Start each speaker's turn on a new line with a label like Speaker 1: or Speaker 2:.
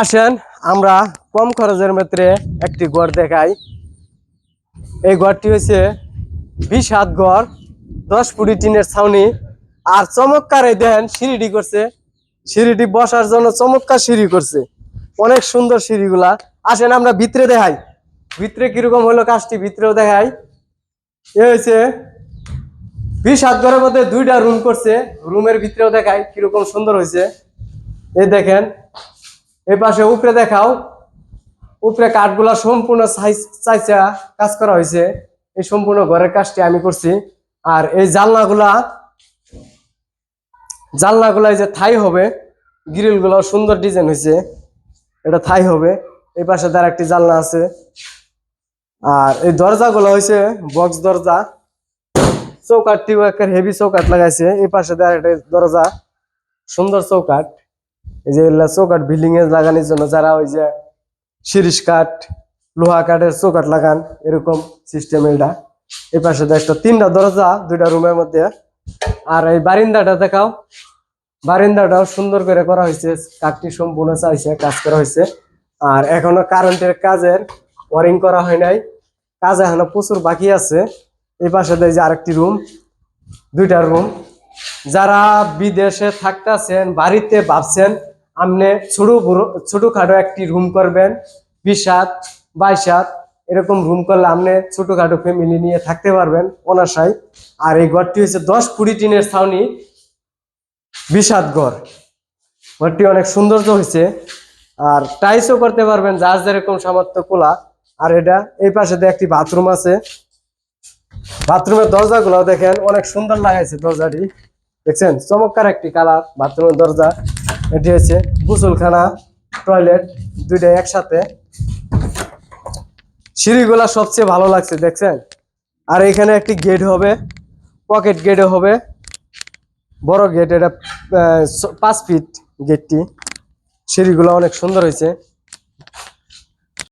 Speaker 1: আসেন, আমরা কম খরচের মধ্যে একটি ঘর দেখাই। এই ঘরটি হচ্ছে বিশ হাত ঘর দশ ফুটি টিনের ছাউনি। আর চমৎকার এই দেন সিঁড়িটি করছে। সিঁড়িটি বসার জন্য চমৎকার সিঁড়ি করছে। অনেক সুন্দর সিঁড়িগুলা। আসেন, আমরা ভিতরে দেখাই। ভিতরে কীরকম হলো কাজটি ভিতরেও দেখাই। এ হয়েছে বিশ হাত ঘরের মধ্যে দুইটা রুম করছে। রুমের ভিতরেও দেখাই কীরকম সুন্দর হয়েছে। এই দেখেন এই পাশে উপরে দেখাও। উপরে কাঠগুলা সম্পূর্ণ চাইচা কাজ করা হয়েছে। এই সম্পূর্ণ ঘরের কাজটি আমি করছি। আর এই জানলাগুলা জানলাগুলা যে থাই হবে গ্রিলগুলো সুন্দর ডিজাইন হয়েছে। এটা থাই হবে। এই পাশে তার একটি জানলা আছে। আর এই দরজাগুলো হয়েছে বক্স দরজা। চৌকাটটিও একটা হেভি চৌকাট লাগাইছে। এই পাশে তার একটা দরজা। সুন্দর চৌকাট এই যে এগুলা চৌকাট বিল্ডিং এ লাগানোর জন্য যারা ওই যে শিরিষ কাঠ, লোহা কাঠের চৌকাট লাগান, এরকম সিস্টেম এটা এই পাশে একটা তিনটা দরজা, দুইটা রুমের মধ্যে। আর এই বারিন্দাটা দেখাও। বারিন্দাটাও সুন্দর করে করা হয়েছে। কাঠটি সম্পূর্ণ চাইছে, কাজ করা হয়েছে। আর এখনও কারেন্টের কাজের ওয়ারিং করা হয় নাই। কাজ এখনও প্রচুর বাকি আছে। এই পাশে দেয় যে আরেকটি রুম, দুইটা রুম। যারা বিদেশে থাকতেছেন, বাড়িতে ভাবছেন আপনি ছোট ছোটখাটো একটি রুম করবেন বিশ হাত বাইশ হাত এরকম রুম করলে আপনি ছোটখাটো ফ্যামিলি নিয়ে থাকতে পারবেন অনাশায়। আর এই ঘরটি হচ্ছে দশ কুড়ি টিনের ছাউনি হাত ঘর। ঘরটি অনেক সৌন্দর্য হয়েছে। আর টাইসও করতে পারবেন যার যেরকম সামর্থ্য কোলা আর এটা এই পাশে একটি বাথরুম আছে। বাথরুমের দরজাগুলো দেখেন, অনেক সুন্দর লাগাইছে দরজাটি। দেখছেন? চমৎকার একটি কালার বাথরুমের দরজা। এটি হচ্ছে গোসলখানা, টয়লেট দুইটা একসাথে। সিঁড়িগুলা সবচেয়ে ভালো লাগছে, দেখছেন? আর এখানে একটি গেট হবে, পকেট গেট হবে। বড় গেট, এটা পাঁচ ফিট গেটটি। সিঁড়িগুলো অনেক সুন্দর হয়েছে।